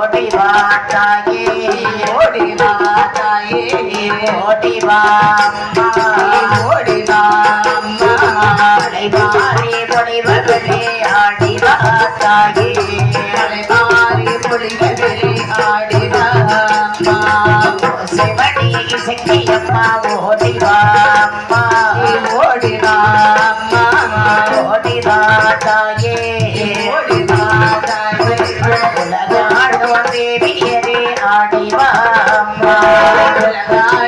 ఓటి వాటాయే ఓటి వాటాయే ఓటి వామ్మ ఓటి వామ్మ Yeah.